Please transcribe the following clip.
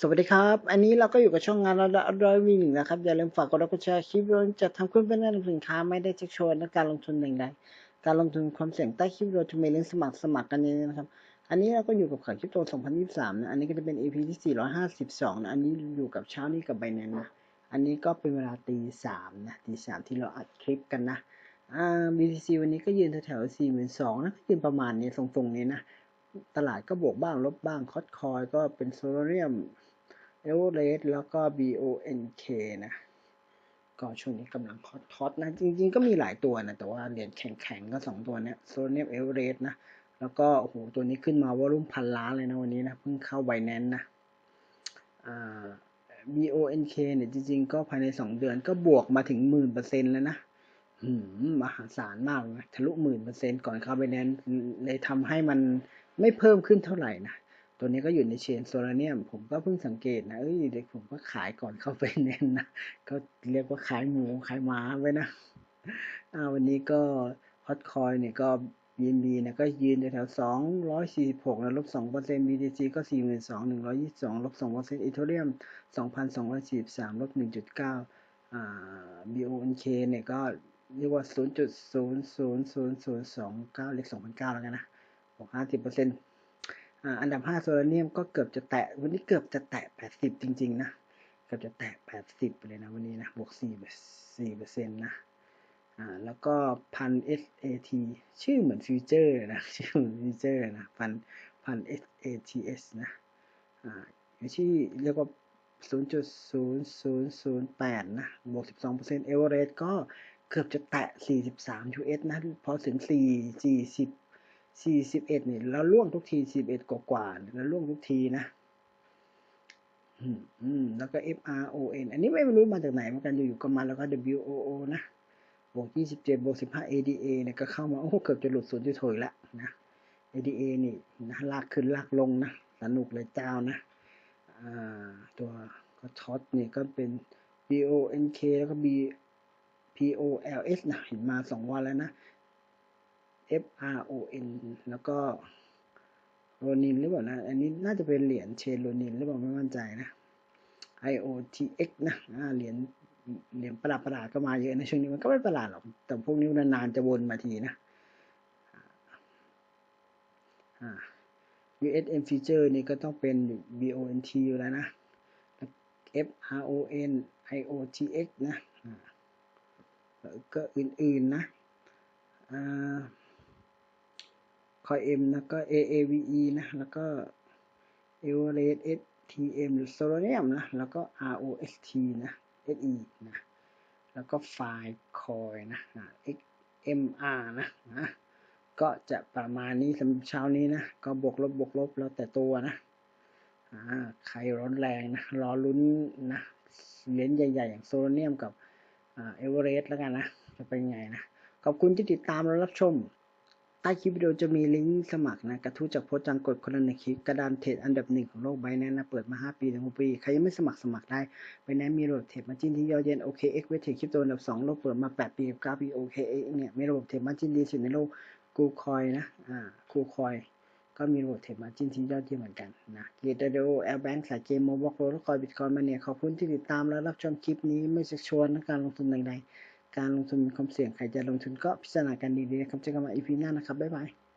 สวัสดีครับ อันนี้เราก็อยู่กับช่องงานเราร้อยวีหนึ่งนะครับ อย่าลืมฝากกดไลค์กดแชร์คลิปเราจะทำขึ้นเป็นแนะนำสินค้าไม่ได้ชักชวนและการลงทุนอย่างใดการลงทุนความเสี่ยงใต้คลิปเราจะมีลิงก์สมัครสมัครกันนี้นะครับ อันนี้เราก็อยู่กับข่ายคริปโต 2023 นะ อันนี้ก็จะเป็น EP ที่ 452 นะ อันนี้อยู่กับเช้านี้กับไบแนนนะ อันนี้ก็เป็นเวลาตีสามนะตีสามที่เราอัดคลิปกันนะอ่า BTC วันนี้ก็ยืนแถวๆ42,000นะก็ยืนประมาณนี้ทรงๆนี้นะ ตลาดก็บวกบ้างลบบ้างคอสคอยก็เป็นโซลเรียม เอเวอเรสแล้วก็ BONK นะ ก็ช่วงนี้กำลังฮอตฮอตนะ จริงๆ ก็มีหลายตัวนะ แต่ว่าเหรียญแข็งๆ ก็สองตัวเนี้ยโซเนียมเอเวอเรสต์นะ แล้วก็โอ้โหตัวนี้ขึ้นมาวอลุ่มพันล้านเลยนะวันนี้นะ เพิ่งเข้าไบแนนนะอ่า BONK เนี่ยจริงๆ ก็ภายในสองเดือนก็บวกมาถึงหมื่นเปอร์เซ็นต์แล้วนะหืมมหาศาลมากนะทะลุหมื่นเปอร์เซ็นต์ก่อนเข้าไบแนนเลยทำให้มันไม่เพิ่มขึ้นเท่าไหร่นะ ตัวนี้ก็อยู่ในเชนโซลาเนียม ผมก็เพิ่งสังเกตนะเอ้ยเด็กผมก็ขายก่อนเข้าไปเน้นนะก็เรียกว่าขายหมูขายหมาไว้นะอ่าวันนี้ก็ฮอตคอยเนี่ยก็ BNB เนี่ยก็ยืนแถวสองร้อยสี่สิบหกนะลบสองเปอร์เซ็นต์ BTC ก็สี่หมื่นสองหนึ่งร้อยยี่สิบสองลบสองเปอร์เซ็นต์อีเทเรียมสองพันสองร้อยสี่สิบสามลบหนึ่งจุดเก้าอ่า BONK เนี่ยก็เรียกว่าศูนย์จุดศูนย์ศูนย์ศูนย์ศูนย์สองเก้าเลขสองพันเก้าแล้วกันนะบวกห้าสิบเปอร์เซ็นต์ อันดับ5โซลาเนียมก็เกือบจะแตะ วันนี้เกือบจะแตะ80จริง ๆ นะ เกือบจะแตะ80ไปเลยนะวันนี้นะ บวก4 4เปอร์เซ็นต์นะ อ่า แล้วก็พัน SAT ชื่อเหมือนฟิวเจอร์นะ ชื่อเหมือนฟิวเจอร์นะ พันพัน SATS นะ อ่าอยู่ที่เรียกว่า 0.0008 นะ บวก 12เปอร์เซ็นต์เอเวอเรสก็เกือบจะแตะ 43 US นะ พอถึง 4 40 สี่สิบเอ็ดนี่แล้วล่วงทุกทีสิบเอ็ดกว่าๆแล้วล่วงทุกทีนะอืมอืมแล้วก็ F R O N อันนี้ไม่รู้มาจากไหนเหมือนกันอยู่ๆก็มาแล้วก็ W O O นะบวกยี่สิบเจ็ดบวกสิบห้า A D A เนี่ยก็เข้ามาโอ้เกือบจะหลุดศูนย์จุดถอยละนะ A D A นี่นะลากขึ้นลากลงนะสนุกเลยเจ้านะอ่าตัวก็ช็อตนี่ก็เป็น B O N K แล้วก็ B P O L S นะเห็นมาสองวันแล้วนะ F R O N แล้วก็โรนินหรือเปล่านะ อันนี้น่าจะเป็นเหรียญเชนโรนินหรือเปล่าไม่มั่นใจนะ I O T X นะเหรียญเหรียญประหลาดประหลาดก็มาเยอะนะช่วงนี้มันก็ไม่ประหลาดหรอก แต่พวกนี้นานๆจะวนมาทีนะ USM feature นี่ก็ต้องเป็น B O N T อยู่แล้วนะ F R O N I O T X นะ ก็อื่นๆนะอ่า คอย M นะก็ AAVE นะ แล้วก็ e v e r a t STM หรือ Solanium นะ แล้วก็ ROST นะ SE นะ แล้วก็ไฟล์คอยนะ XMR นะนะ ก็จะประมาณนี้สำหรับเช้านี้นะ ก็บวกลบบวกลบแล้วแต่ตัวนะอ่าใครร้อนแรงนะ รอลุ้นนะเหรียญใหญ่ ๆ อย่างโซโลเนียมกับเอเวอเรสต์แล้วกันนะ จะเป็นไงนะ ขอบคุณที่ติดตามและรับชม ใต้คลิปวิดีโอจะมีลิงก์สมัครนะกระทู้จากโพสต์จังกดคนละในคลิปกระดานเทรดอันดับหนึ่งของโลกใบนั้นนะเปิดมา 5 ปีถึง6ปี ใครยังไม่สมัครสมัครได้ใบนั้นมีระบบเทรดมาจิ้นที่ยอดเย็น OKX เอ็กเวทเทรดคริปโตอันดับ 2 โลกเปิดมา 8 ปีกับ9ปี OKX เนี่ยมีระบบเทรดมาจิ้นดีสุดในโลกกูคอยนะอ่ากูคอยก็มีระบบเทรดมาจิ้นที่ยอดเยี่ยมเหมือนกันนะเกตเดโอแอลแบงค์สายเกมโมบอกโรลคอยบิตคอยมาเนี่ยขอบคุณที่ติดตามและรับชมคลิปนี้ไม่ชักชวนในการลงทุนใดๆ การลงทุนมีความเสี่ยงใครจะลงทุนก็พิจารณากันดีๆนะครับเจอกันใหม่ EP หน้านะครับบ๊ายบาย